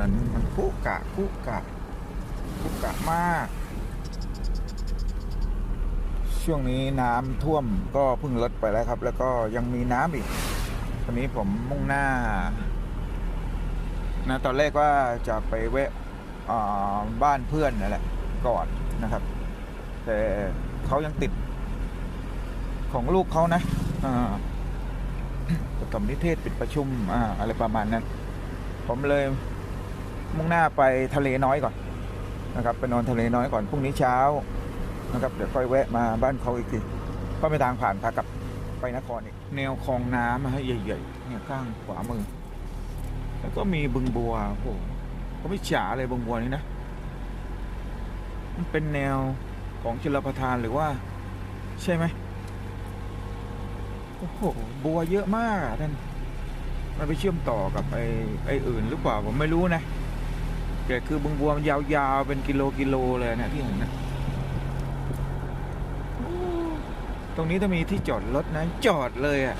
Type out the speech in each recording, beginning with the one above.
นนมันคุกะคุกะคุกะมาก ช่วงนี้น้ำท่วมก็เพิ่งลดไปแล้วครับ แล้วก็ยังมีน้ำอีกตอนนี้ผมมุ่งหน้านะตอนแรกว่าจะไปแวะบ้านเพื่อนนั่นแหละก่อนนะครับ แต่เขายังติดของลูกเขานะอ่าปฐมนิเทศปิดประชุมออะไรประมาณนั้น ผมเลย มุ่งหน้าไปทะเลน้อยก่อนนะครับไปนอนทะเลน้อยก่อนพรุ่งนี้เช้านะครับเดี๋ยวค่อยแวะมาบ้านเขาอีกทีเพราะไปทางผ่านพากลับไปนครอีกแนวคลองน้ำฮะใหญ่ๆเนี่ยข้างขวามือ แล้วก็มีบึงบัวโอ้โหก็ไม่ฉาเลยบึงบัวนี้นะมันเป็นแนวของชลประทานหรือว่า ใช่ไหมโอ้โหบัวเยอะมากท่านมันไปเชื่อมต่อกับไอ้ไอ้อื่นหรือเปล่าผมไม่รู้นะ แต่คือบึงบัวมันยาวๆเป็นกิโลกิโลเลยเนะที่เห็นนะตรงนี้ถ้ามีที่จอดรถนะ จอดเลยอะ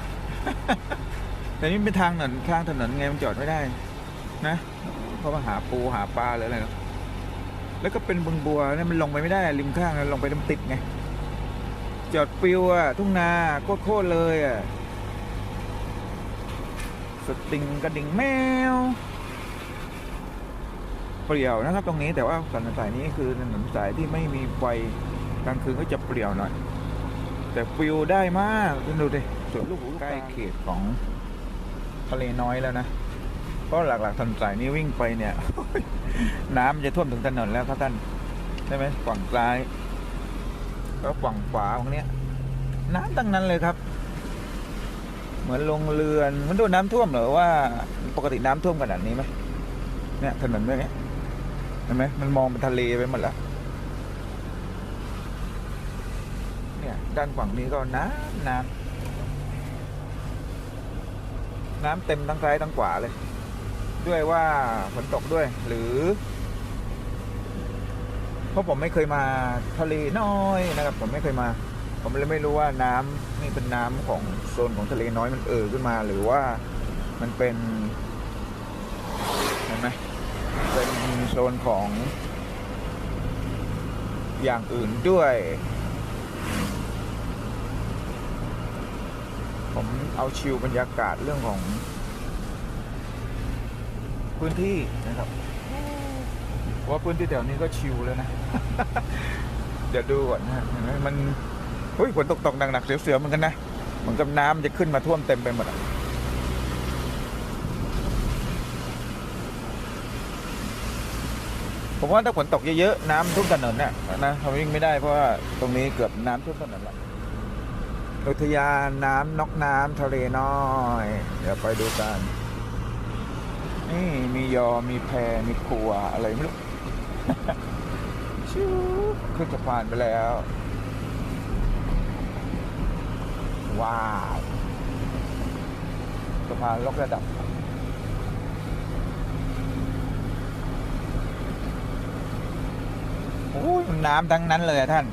แต่นี่เป็นทางถนนข้างถนนไงมันจอดไม่ได้ นะเพราะว่าหาปูหาปลาหรืออะไรเนาะแล้วก็เป็นบึงบัวเนี่ยมันลงไปไม่ได้ริมข้างลงไปมันติดไงจอดปิวอะทุ่งนาโคตรเลยอะสติงกระดิ่งแมว เปลี่ยวนะครับตรงนี้แต่ว่าถนนสายนี้คือถนนสายที่ไม่มีไฟกลางคืนก็จะเปลี่ยวหน่อย แต่ฟิลได้มากดูดิสวนลูกหูใกล้เขตของทะเลน้อยแล้วนะเพราะหลักๆถนนสายนี้วิ่งไปเนี่ย น้ำจะท่วมถึงถนนแล้วครับท่านใช่ไหมฝั่งซ้ายแล้วฝั่งขวาของเนี้ยน้ำตั้งนั้นเลยครับ เหมือนลงเรือนมันโดนน้ำท่วมหรือว่า ปกติน้ำท่วมขนาดนี้ไหมเนี่ยถนนแบบนี้ เห็นไหมมันมองเป็นทะเลไปหมดแล้วเนี่ย ด้านฝั่งนี้ก็น้ำน้ำน้ำเต็มทั้งซ้ายทั้งขวาเลย ด้วยว่าฝนตกด้วย หรือ เพราะผมไม่เคยมาทะเลน้อยนะครับ ผมไม่เคยมา ผมเลยไม่รู้ว่าน้ำนี่เป็นน้ำของโซนของทะเลน้อยมันเอ่อขึ้นมา หรือว่ามันเป็นเห็นไหม โซนของอย่างอื่นด้วย ผมเอาชิลบรรยากาศเรื่องของ พื้นที่นะครับ ว่าพื้นที่แถวนี้ก็ชิลแล้วนะ เดี๋ยวดูก่อนนะมันเฮ้ยฝนตกตกหนักๆเสียวๆเหมือนกันนะ เหมือนกับน้ำจะขึ้นมาท่วมเต็มไปหมดอะ ผมว่าถ้าฝนตกเยอะๆน้ำท่วมถนนน่ะนะเขาวิ่งไม่ได้เพราะว่าตรงนี้เกือบน้ำท่วมถนนละอุทยานน้ำนกน้ำทะเลน้อย เดี๋ยวไปดูกัน นี่มียอมีแพมีครัวอะไรไม่รู้ชิวขึ้นสะพานไปแล้ว ว้าวสะพานลกระดับ อ้ยมันน้ำทั้งนั้นเลยอะท่าน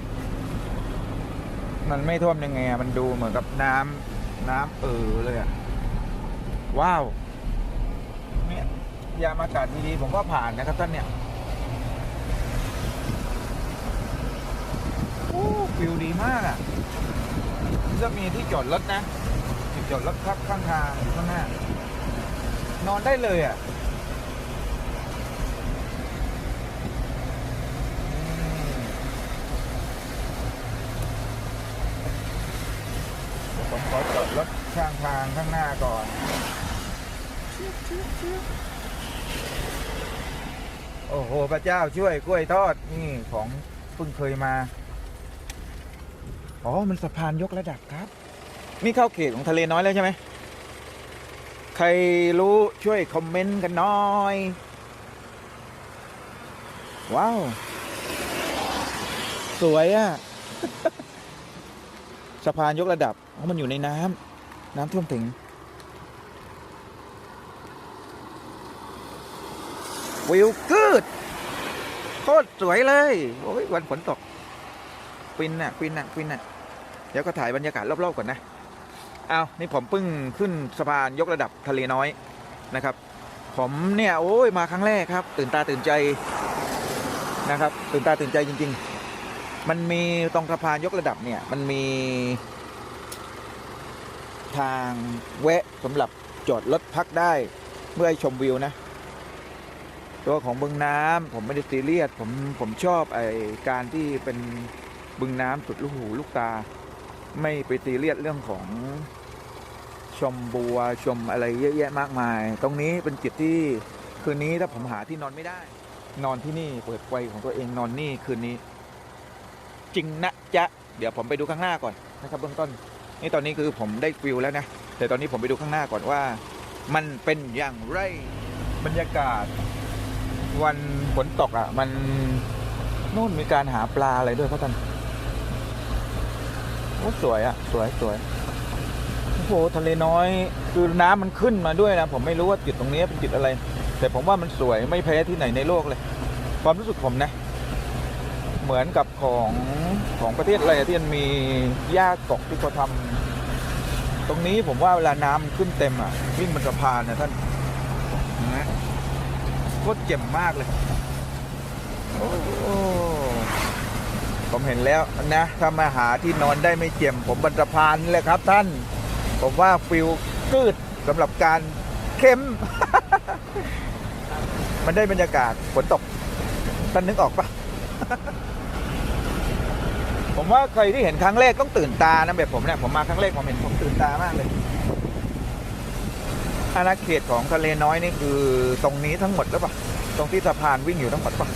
มันไม่ท่วมยังไงอะมันดูเหมือนกับน้ำน้ำเออเลยอะว้าวเนี่ยยามอากาศดีๆผมว่าผ่านนะครับท่านเนี่ยโอ้ฟิลดีมากอะจะมีที่จอดรถนะที่จอดรถครับข้างทางอยู่ข้างหน้านอนได้เลยอะอืม ผมขอจอด รถข้างทางข้างหน้าก่อนโอ้โหพระเจ้าช่วยกล้วยทอดนี่ของเพิ่งเคยมา อ๋อ มันสะพานยกระดับครับ นี่เข้าเขตของทะเลน้อยแล้วใช่ไหม ใครรู้ช่วยคอมเมนต์กันหน้อย ว้าว สวยอะ สะพานยกระดับเพราะมันอยู่ในน้ำน้ำท่วมถึงวิวกืดโคตรสวยเลยโอ้ยวันฝนตกฟินน่ะฟินน่ะฟินน่ะเดี๋ยวก็ถ่ายบรรยากาศรอบๆก่อนนะเอานี่ผมเพิ่งขึ้นสะพานยกระดับทะเลน้อยนะครับ ผมเนี่ยโอ้ยมาครั้งแรกครับ ตื่นตาตื่นใจนะครับ ตื่นตาตื่นใจจริง ๆ มันมีตรงสะพานยกระดับเนี่ย มันมีทางแวะสำหรับจอดรถพักได้ เมื่อชมวิวนะ ตัวของบึงน้ำผมไม่ได้ซีเรียสผมผมชอบไอการที่เป็นบึงน้ำสุดลูกหูลูกตา ไม่ไปซีเรียสเรื่องของชมบัวชมอะไรเยอะแยะมากมาย ตรงนี้เป็นจุดที่คืนนี้ถ้าผมหาที่นอนไม่ได้ นอนที่นี่เปิดไฟของตัวเองนอนนี่คืนนี้ จริงนะจ๊ะเดี๋ยวผมไปดูข้างหน้าก่อนนะครับเบื้องต้น นี่ตอนนี้คือผมได้ฟิลแล้วนะแต่ตอนนี้ผมไปดูข้างหน้าก่อนว่า มันเป็นอย่างไรบรรยากาศ วันฝนตกอะ มันนู่นมีการหาปลาอะไรด้วยเขาท่านโอ้สวยอะ สวยสวยโอ้โหทะเลน้อย คือน้ำมันขึ้นมาด้วยนะ ผมไม่รู้ว่าจุดตรงนี้เป็นจุดอะไร แต่ผมว่ามันสวยไม่แพ้ที่ไหนในโลกเลย ความรู้สึกผมนะ เหมือนกับของของประเทศอะไรที่มันมีหญ้าตกที่เขาทำตรงนี้ผมว่าเวลาน้ำขึ้นเต็มอะวิ่งบนสะพานนะท่านนะโคตรเจ็บมากเลยโอ้ผมเห็นแล้วนะถ้ามาหาที่นอนได้ไม่เจ็มผมบนสะพานนี่แหละครับท่าน ผมว่าฟิลกืดสำหรับการเข้ม มันได้บรรยากาศฝนตกท่านนึกออกปะ ผมว่าใครที่เห็นครั้งแรกต้องตื่นตานะแบบผมเนี่ยผมมาครั้งแรกผมเห็นผมตื่นตามากเลยอาณาเขตของทะเลน้อยนี่คือตรงนี้ทั้งหมดหรือเปล่าตรงที่สะพานวิ่งอยู่ทั้งหมดปะ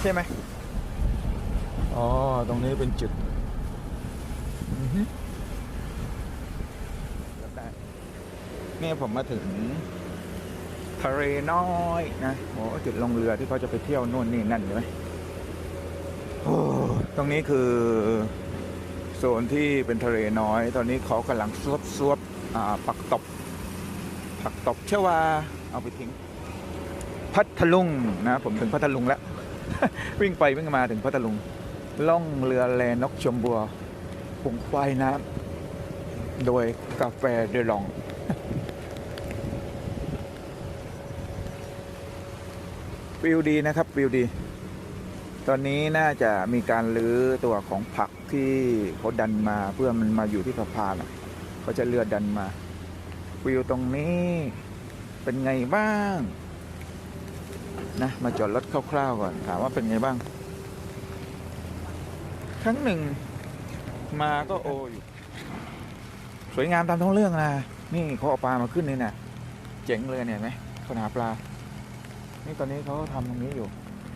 ใช่ไหมอ๋อตรงนี้เป็นจุดอือฮึได้นี่ผมมาถึงทะเลน้อยนะโอ้จุดลงเรือที่เขาจะไปเที่ยวนู่นนี่นั่นใช่ไหมโอ้ ตรงนี้คือโซนที่เป็นทะเลน้อย ตอนนี้เขากำลังซวบซวบปักตบผักตบเชื่อว่าเอาไปทิ้ง พัทลุงนะ ผมถึงพัทลุงแล้ว วิ่งไปวิ่งมาถึงพัทลุง ล่องเรือแลนกชมบัวปุ่งควายน้ำโดยกาแฟเดลองวิวดีนะครับวิวดี ตอนนี้น่าจะมีการลื้อตัวของผักที่เขาดันมาเพื่อมันมาอยู่ที่สะพานอะเขาจะเลือดดันมา วิวตรงนี้เป็นไงบ้างนะมาจอดรถคร่าวๆก่อนถามว่าเป็นไงบ้าง ครั้งหนึ่งมาก็โออยู่ สวยงามตามท้องเรื่องนะนี่เขาเอาปลามาขึ้นนี่นะเจ๋งเลยเนี่ยไหมคนหาปลา นี่ตอนนี้เขาทำตรงนี้อยู่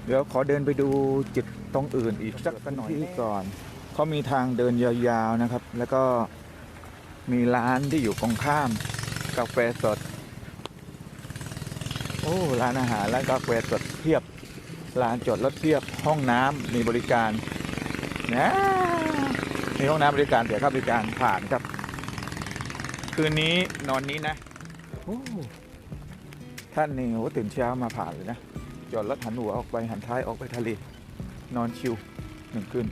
เดี๋ยวขอเดินไปดูจุดตรงอื่นอีกสักหน่อยก่อนเขามีทางเดินยาวๆนะครับ แล้วก็มีร้านที่อยู่ตรงข้ามกาแฟสด โอ้ร้านอาหารร้านกาแฟสดเพียบร้านจอดรถเพียบห้องน้ำมีบริการนะมีห้องน้ำบริการเดี๋ยวค่าบริการผ่านครับ คืนนี้นอนนี้นะท่านนี่โอ้ตื่นเช้ามาผ่านเลยนะ จอดรถหันหัวออกไปหันท้ายออกไปทะเล นอนชิวหนึ่งคืน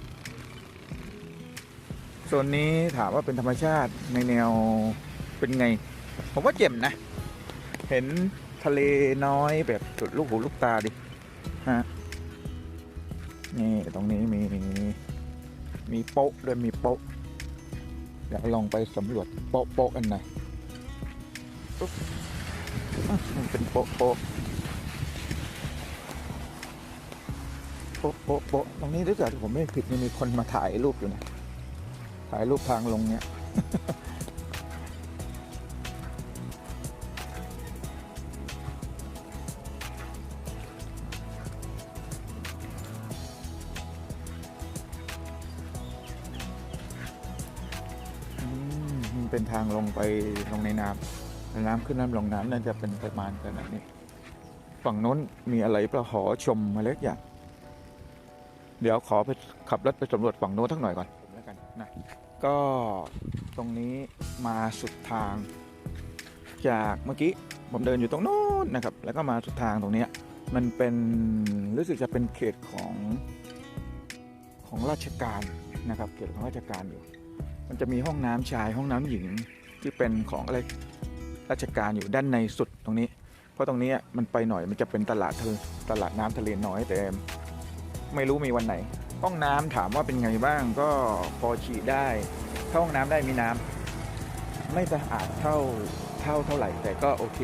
โซนนี้ถามว่าเป็นธรรมชาติในแนวเป็นไง ผมว่าเจ็มนะ เห็นทะเลน้อยแบบสุดลูกหูลูกตาดิฮะนี่ตรงนี้มีมีมีโป๊ะด้วยมีโป๊ะอยากลองไปสำรวจโป๊ะโป๊ะอันหนปุ๊บอะมันเป็นโป๊ะโป๊ะ โป๊ะโป๊ะโป๊ะตรงนี้ถ้าเกิดผมไม่ผิดนี่มีคนมาถ่ายรูปอยู่นะถ่ายรูปทางลงเนี่ยมันเป็นทางลงไปลงในน้ำน้ำขึ้นน้ำลงน้ำน่าจะเป็นประมาณขนาดนี้ ฝั่งโน้นมีอะไรปล่าขอชมมาเล็กอย่าง เดี๋ยวขอไปขับรถไปสำรวจฝั่งโน้นทั้งหน่อยก่อนแล้วกันนะก็ตรงนี้มาสุดทาง จากเมื่อกี้ผมเดินอยู่ตรงโน้นนะครับ แล้วก็มาสุดทางตรงนี้มันเป็นรู้สึกจะเป็นเขตของของราชการนะครับเขตของราชการอยู่ มันจะมีห้องน้ำชายห้องน้ำหญิงที่เป็นของอะไรราชการอยู่ด้านในสุดตรงนี้ เพราะตรงนี้มันไปหน่อยมันจะเป็นตลาดทะเลตลาดน้ำทะเลน้อยแต่ ไม่รู้มีวันไหน ห้องน้ำถามว่าเป็นไงบ้างก็พอฉีดได้ถ้าห้องน้ำได้มีน้ำไม่สะอาดเท่าเท่าเท่าไหร่ แต่ก็โอเค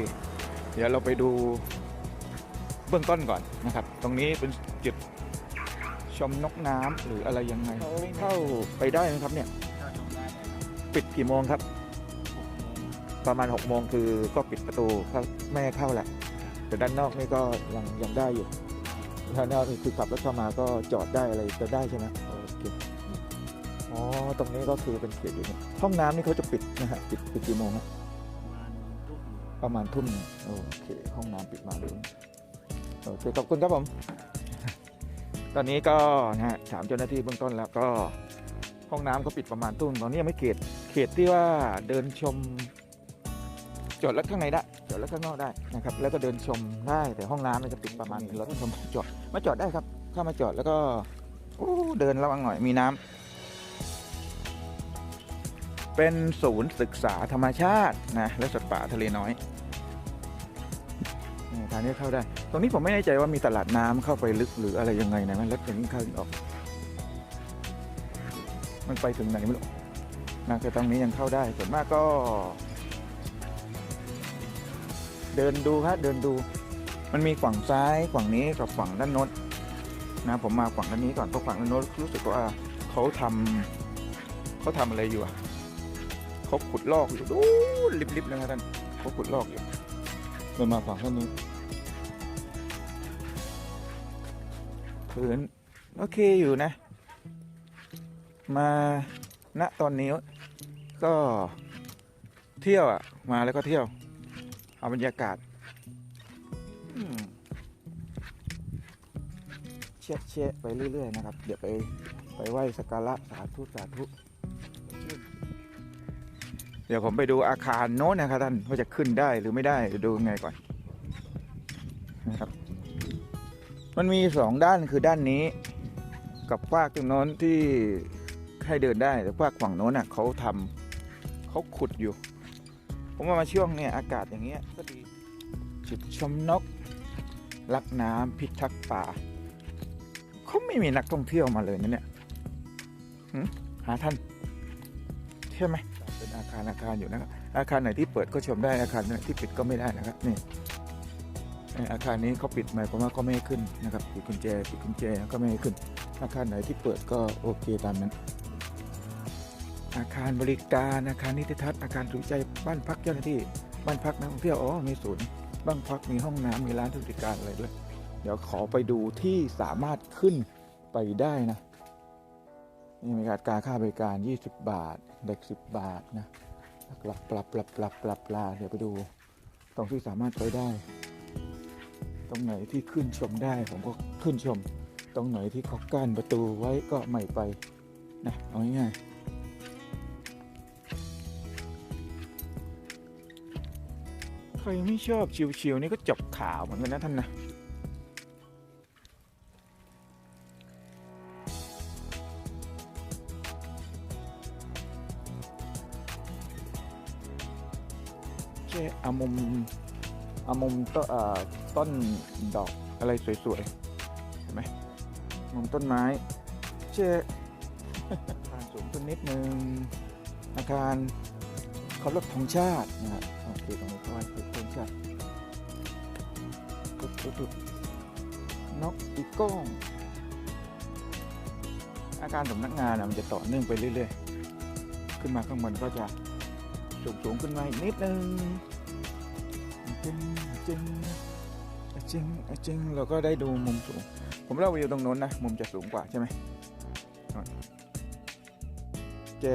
เดี๋ยวเราไปดูเบื้องต้นก่อนนะครับ ตรงนี้เป็นจุดชมนกน้ำหรืออะไรยังไงเข้าไปได้ไหมครับเนี่ยปิดกี่โมงครับ ประมาณ6กโมงคือก็ปิดประตูเข้าไม่ให้เข้าแหละ แต่ด้านนอกนี่ก็ยังยังได้อยู่ ด้านนอกนี่คือขับรถเข้ามาก็จอดได้อะไรจะได้ใช่ไหมโอเคอ๋อตรงนี้ก็คือเป็นเขตอยู่นี่ห้องน้ำนี่เขาจะปิดนะฮะปิดปิดกี่โมงครับประมาณทุ่มโอเค ห้องน้ำปิดมาดูโอเคขอบคุณครับผม ตอนนี้ก็นะฮะถามเจ้าหน้าที่เบื้องต้นแล้วก็ห้องน้ำเขาปิดประมาณทุ่มตอนนี้ยังไม่เขตเขตที่ว่าเดินชม จอดรถข้างในได้จอดรถข้างนอกได้นะครับแล้วก็เดินชมได้แต่ห้องน้ำมันจะปิดประมาณนี้เราต้องชมจอดมาจอดได้ครับเข้ามาจอดแล้วก็เดินระวังหน่อยมีน้ำเป็นศูนย์ศึกษาธรรมชาตินะและสัตว์ป่าทะเลน้อยทางนี้เข้าได้ ตรงนี้ผมไม่แน่ใจว่ามีตลาดน้ำเข้าไปลึกหรืออะไรยังไงนะมันแล้วอย่างนี้เข้าออก มันไปถึงไหนไม่รู้นะแต่ตรงนี้ยังเข้าได้ส่วนมากก็ เดินดูครับเดินดู มันมีฝั่งซ้ายฝั่งนี้กับฝั่งด้านโน้นนะผมมาฝั่งด้านนี้ก่อนเพราะฝั่งด้านโน้นรู้สึกว่าเขาทำเขาทำอะไรอยู่อะเขาขุดลอกอยู่ดูริบๆนะครับท่านเขาขุดลอกอยู่เรามาฝั่งด้านนี้พื้นโอเคอยู่นะ มาณตอนนี้ก็เที่ยวอะมาแล้วก็เที่ยว เอาบรรยากาศเช็ดเช็ดไปเรื่อย ๆ นะครับ เดี๋ยวไปไปไหว้สักการะสาธุสาธุ เดี๋ยวผมไปดูอาคารโน้นนะครับท่านว่าจะขึ้นได้หรือไม่ได้ดูยังไงก่อนนะครับ มันมีสองด้านคือด้านนี้ กับฝากตรงโน้นที่ให้เดินได้แต่ฝากฝั่งโน้นน่ะเขาทำเขาขุดอยู่ ผมว่ามาช่วงเนี่ยอากาศอย่างเงี้ยก็ดีจุดชมนกรักน้ำพิทักษ์ป่าเขาไม่มีนักท่องเที่ยวมาเลยนะเนี่ยหึหาท่านใช่ไหมเป็นอาคารอาคารอยู่นะครับอาคารไหนที่เปิดก็ชมได้อาคารไหนที่ปิดก็ไม่ได้นะครับนี่อาคารนี้เขาปิดหมายความว่าก็ไม่ขึ้นนะครับปิดกุญแจปิดกุญแจก็ไม่ขึ้น อาคารไหนที่เปิดก็โอเคตามนั้น อาคารบริการอาคารนิติทัศน์อาคารสุใจบ้านพักเจ้าหน้าที่บ้านพักนักท่องเที่ยวอ๋อมีศูนย์บ้านพักมีห้องน้ำมีร้านบริการอะไรด้วย เดี๋ยวขอไปดูที่สามารถขึ้นไปได้นะนี่มีการการค่าบริการ 20 บาท เด็ก 10 บาทนะปรับปรับปรับปรับปรับปลาเดี๋ยวไปดู ตรงที่สามารถไปได้ ตรงไหนที่ขึ้นชมได้ผมก็ขึ้นชม ตรงไหนที่เขากั้นประตูไว้ก็ไม่ไปนะเอาง่ายๆ ใครไม่ชอบชิวๆนี่ก็จบข่าวเหมือนกันนะท่านนะแค่เอามุมเอามุมต้นเอ่อต้นดอกอะไรสวยๆเห็นไหมมุมต้นไม้เช่อาคารสูงขึ้นนิดนึงอาคาร เคารพธงชาตินะครับโอเคตรงนี้เขาไว้เคารพธงชาติตุ๊ดตุ๊ดตุ๊ดนกอีโก้อง อาการสำนักงานอะมันจะต่อเนื่องไปเรื่อยๆ ขึ้นมาข้างบนก็จะสูงสูงๆขึ้นมาอีกนิดนึงจริงจริงจริงจริงเราก็ได้ดูมุมสูง ผมเล่าวิวตรงโน้นนะ มุมจะสูงกว่าใช่ไหมเจ๊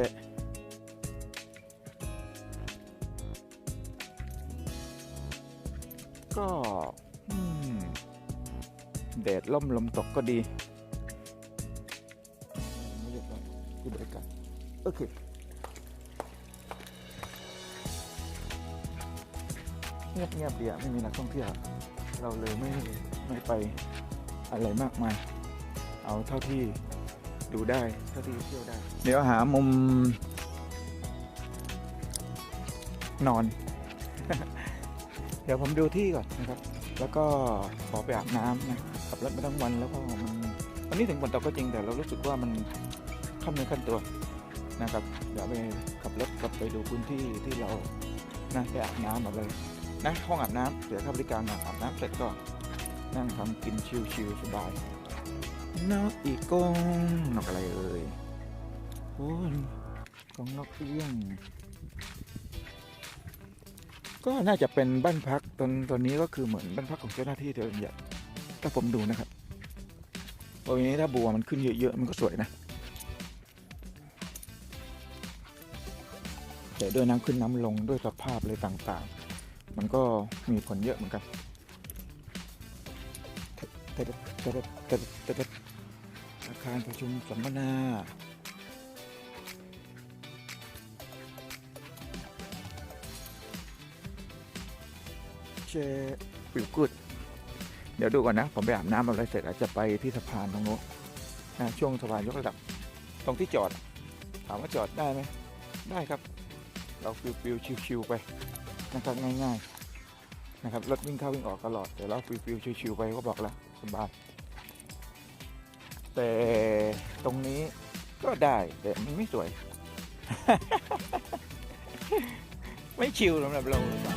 ก็แดดล่มลมตกก็ดีไม่เรียบร้อยคือบริการโอเคเงียบเงียบๆดีอะไม่มีนักท่องเที่ยวเราเลยไม่ไม่ไปอะไรมากมาย เอาเท่าที่ดูได้เท่าที่เที่ยวได้ เดี๋ยวหามุมนอน ดี๋ยวผมดูที่ก่อนนะครับ แล้วก็ขอไปอาบน้ำนะขับรถมาทั้งวันแล้วก็มันวันนี้ถึงฝนตกก็จริงแต่เรารู้สึกว่ามันขั้นเนื้อขั้นตัวนะครับ เดี๋ยวไปขับรถกลับไปดูพื้นที่ที่เรานะไปอาบน้ำอะไรนะห้องอาบน้ำเสียค่าบริการอาบน้ำเสร็จก็นั่งทำกินชิลๆสบายนกอีกงนกอะไรเอ่ยโอ้ยกองนกเอี้ยง ก็น่าจะเป็นบ้านพักตอนตอนนี้ก็คือเหมือนบ้านพักของเจ้าหน้าที่เดินใหญ่ถ้าผมดูนะครับตรงนี้ถ้าบัวมันขึ้นเยอะๆมันก็สวยนะแต่ด้วยน้ำขึ้นน้ำลงด้วยสภาพอะไรต่างๆ มันก็มีผลเยอะเหมือนกันแต่แต่แต่แต่แต่อาคารประชุมสัมมนา เชวิวกุดเดี๋ยวดูก่อนนะ ผมไปอาบน้ำอะไรเสร็จอาจจะไปที่สะพานตรงโน้นนะช่วงสะพานยกระดับ ตรงที่จอด ถามว่าจอดได้ไหมได้ครับ เราฟิวฟิวชิวๆไปนะครับง่ายๆนะครับรถวิ่งเข้าวิ่งออกตลอดแต่เราฟิวฟิวชิวๆไปก็บอกแล้วสบายแต่ตรงนี้ก็ได้แต่มันไม่สวย ไม่ชิวสำหรับเราหรือเปล่า